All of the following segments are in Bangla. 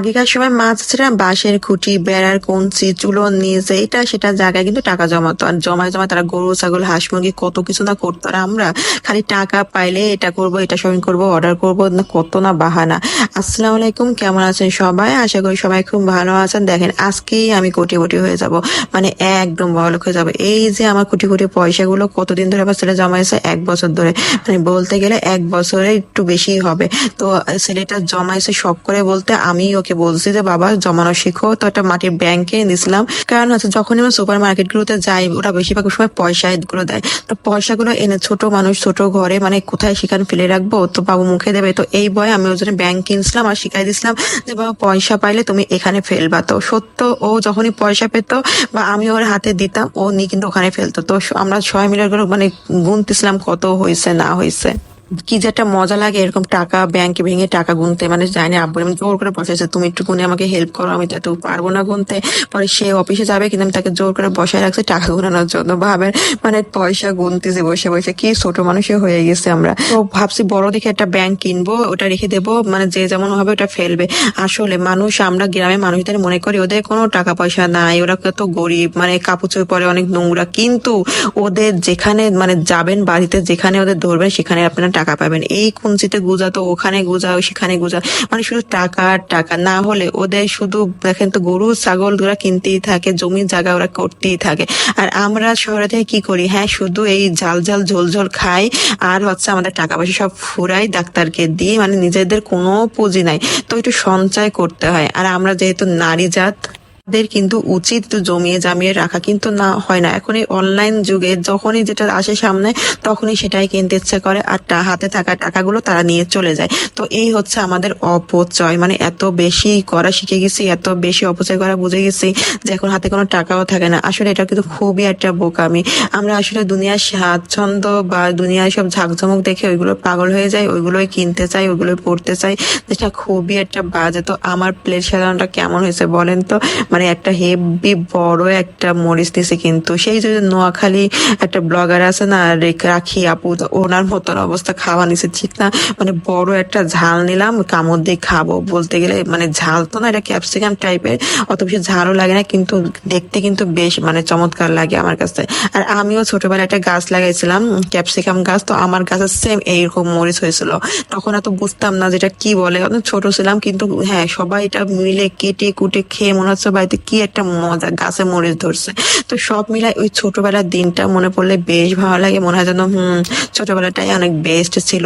আগেকার সময় মাছ ছিল বাঁশের খুঁটি, বেড়ার কঞ্চি, চুলোর নিচে এটা সেটা জায়গায় কিন্তু টাকা জমাতো। আর জমায় জমায় তারা গরু, ছাগল, হাঁস, মুরগি কত কিছু না করতো। আর আমরা খালি টাকা পাইলে এটা করব, এটা শপিং করব অর্ডার করব, না কত না বাহানা। আসসালামু আলাইকুম, কেমন আছেন সবাই? আশা করি সবাই খুব ভালো আছেন। দেখেন, আজকেই আমি কোটি কোটি হয়ে যাব। মানে একদম বড়লোক হয়ে যাবে। এই যে আমার কোটি কোটি পয়সাগুলো কতদিন ধরে আমার ছেলে জমাইছে? এক বছর ধরে। মানে বলতে গেলে এক বছরে একটু বেশি হবে। তো ছেলেটা জমাইছে সব করে বলতে আমি ওকে বলছি যে, বাবা, জমানো শিখো। তো একটা মাটির ব্যাংকে দিছিলাম কারণ হচ্ছে যখন আমি সুপার মার্কেট গুলোতে যাই, ওরা বেশিরভাগ সময় পয়সা গুলো দেয়। তো পয়সাগুলো এনে ছোট মানুষ, ছোট ঘরে মানে কোথায় সেখানে ফেলে রাখব? তো বাবু মুখে দেবে। তো এই বয় আমি ওই জন্য ব্যাংক কিনছিলাম আর শিখাই দিছিলাম যে, বাবা, পয়সা পাইলে তুমি এখানে ফেলবা। তো সত্য, ও যখনই পয়সা পেতো বা আমি ওর হাতে দিতাম, ও নিয়ে কিন্তু ওখানে ফেলতো। তো আমরা সবাই মিলে মানে গুনতেছিলাম কত হয়েছে, না হয়েছে। কি যে একটা মজা লাগে এরকম টাকা ব্যাংকে ভেঙে টাকা গুনতে। মানে জানি আব্বু আমি জোর করে বসাইছে তুমি একটু গুনে আমাকে হেল্প করো, আমি তো পারব না গুনতে। পরে সে অফিসে যাবে কিন্তু আমি তাকে জোর করে বসায় রাখছি টাকা গুনানোর জন্য। ভাবেন মানে পয়সা গুনতেছে বসে বসে, কি ছোট মানুষে হয়ে গেছে আমরা। তো ভাবছি বড় দেখে একটা ব্যাংক কিনবো, ওটা রেখে দেবো মানে যে যেমন হবে ওটা ফেলবে। আসলে মানুষ, আমরা গ্রামের মানুষদের মনে করি, ওদের কোনো টাকা পয়সা নাই, ওরা কত গরিব মানে কাপড় পরে অনেক নোংরা। কিন্তু ওদের যেখানে মানে যাবেন বাড়িতে, যেখানে ওদের ধরবেন, সেখানে আপনারা টাকা পাবেন। এই কুঞ্চিতে গুজা তো ওখানে গুজা সেখানে গুজা। মানে শুধু টাকা আর টাকা, না হলে ওদের শুধু দেখেন তো গরু, ছাগল ওরা কিনতেই থাকে জমি জায়গা ওরা করতেই থাকে। আর আমরা শহরে থেকে কি করি? হ্যাঁ শুধু এই ঝাল ঝাল, ঝোল ঝোল খাই, আর হচ্ছে আমাদের টাকা পয়সা সব ফুরাই ডাক্তারকে দিয়ে মানে নিজেদের কোনো পুঁজি নাই। তো একটু সঞ্চয় করতে হয়। আর আমরা যেহেতু নারী জাত দের কিন্তু উচিত জমিয়ে জামিয়ে রাখা, কিন্তু না, হয় না। এখন এই অনলাইন যুগে যখনই যেটা আসে সামনে, তখনই সেটাই কিনতে ইচ্ছে করে আর হাতে থাকা টাকাগুলো তারা নিয়ে চলে যায়। তো এই হচ্ছে আমাদের অপচয়। মানে এত বেশি করা শিখে গেছি, এত বেশি অপচয় করা বুঝে গেছি যে এখন হাতে কোনো টাকাও থাকে না। আসলে এটা কিন্তু খুবই একটা বোকামি। আমরা আসলে দুনিয়ার স্বাচ্ছন্দ্য বা দুনিয়ার সব ঝাঁকঝমক দেখে ওইগুলো পাগল হয়ে যায় ওইগুলোই কিনতে চাই, ওইগুলোই পড়তে চাই, যেটা খুবই একটা বাজে। তো আমার প্লেট সাধারণটা কেমন হয়েছে বলেন তো? মানে একটা হেভি বড় একটা মরিচ দিছে কিন্তু। সেই যে নোয়াখালী একটা ব্লগার আছে না রাখি আপু ওনার মতন অবস্থা খাওয়া নিছে, ঠিক না? মানে বড় একটা ঝাল নিলাম, কামড় দিয়ে খাব বলতে গেলে মানে ঝাল তো না, এটা ক্যাপসিকাম টাইপের অত বেশি ঝালও লাগে না, কিন্তু দেখতে কিন্তু বেশ মানে চমৎকার লাগে আমার কাছে। আর আমিও ছোটবেলায় একটা গাছ লাগাইছিলাম ক্যাপসিকাম গাছ, তো আমার গাছের সেম এইরকম মরিচ হয়েছিল। তখন এত বুঝতাম না যেটা কি বলে ছোট ছিলাম, কিন্তু হ্যাঁ সবাই এটা মিলে কেটে কুটে খেয়ে মনে হচ্ছে বাড়িতে কি একটা মজা, গাছে মরিচ ধরছে। তো সব মিলাই ওই ছোটবেলার দিনটা মনে পড়লে বেশ ভালো লাগে। মনে হয় যেন, হম, ছোটবেলাটাই অনেক বেস্ট ছিল।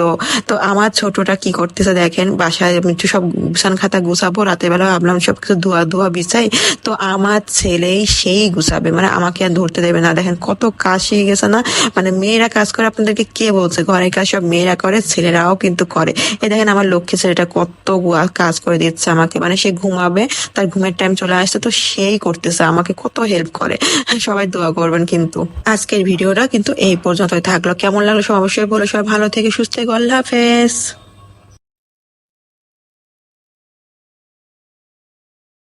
তো আমার ছোটটা কি করতেছে দেখেন, বাসায় একটু সব গুছান খাতা গুছাবো, রাতের বেলা ভাবলাম সব কিছু ধোয়া ধোয়া বিছাই। তো আমার ছেলেই সেই গুছাবে মানে আমাকে আর ধরতে দেবে না। দেখেন কত কাজ শিখে গেছে না? মানে মেয়েরা কাজ করে, আপনাদেরকে কে বলছে? ঘরের কাজ সব মেয়েরা করে, ছেলেরাও কিন্তু করে। এই দেখেন আমার লক্ষ্মী ছেলেটা কত কাজ করে দিচ্ছে আমাকে। মানে সে ঘুমাবে, তার ঘুমের টাইম চলে আসছে তো সেই করতেছে, আমাকে কত হেল্প করে। সবাই দোয়া করবেন কিন্তু। আজকের ভিডিওটা কিন্তু এই পর্যন্তই থাকল। কেমন লাগল সব অবশ্যই বলে। সবাই ভালো থেকে সুস্থ থেকে আল্লাহ হাফেজ।